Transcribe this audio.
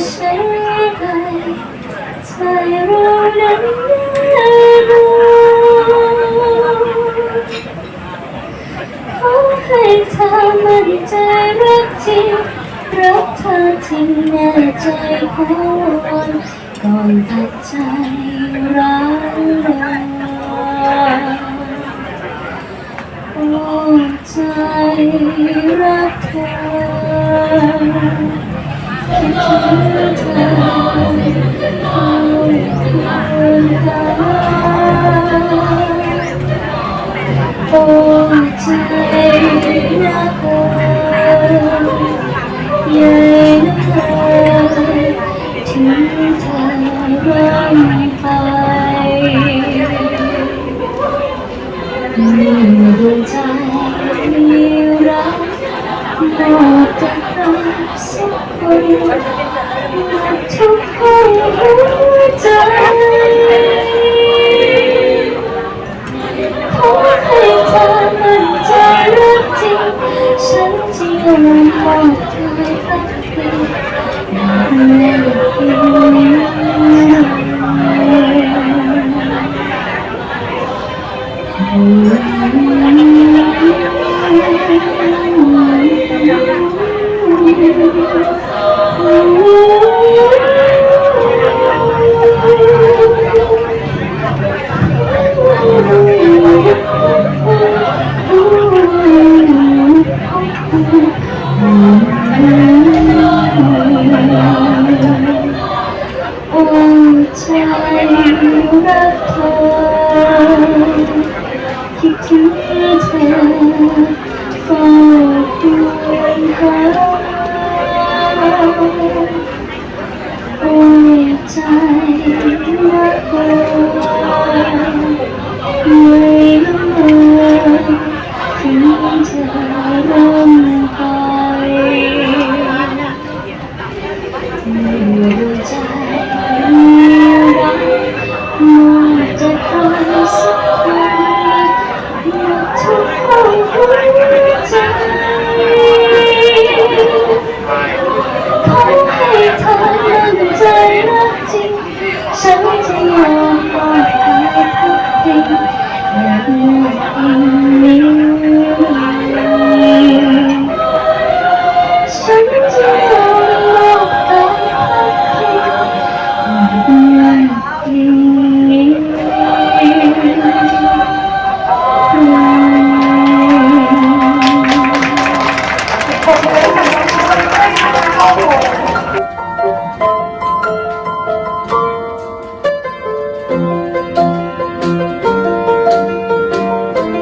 ตัวฉันไกลใจเรานั้นไม่รู้ขอให้เธอมั่นใจรักจริงรักเธอจริงแน่ใจหวนก่อนตัดใจร้างราโอ้ใจรักเธอคิดถึงเธอคอยคืนตาโอ้ใจรักเธอ ใหญ่เลยถึงเธอร่ไปมีดวงใจมีรักมอบแต่รัก สักคนหมดทุกห้องหัวใจขอให้เธอมั่นใจรักจริง ฉันจะยอมมอบใจรักจริงไม่โรักเธอคิดถึงเธอฝ้าควรหาโอ้ใจรักเธอไม่ละเมอถึงเธอร่ำไปเมื่อใจ มองจะใค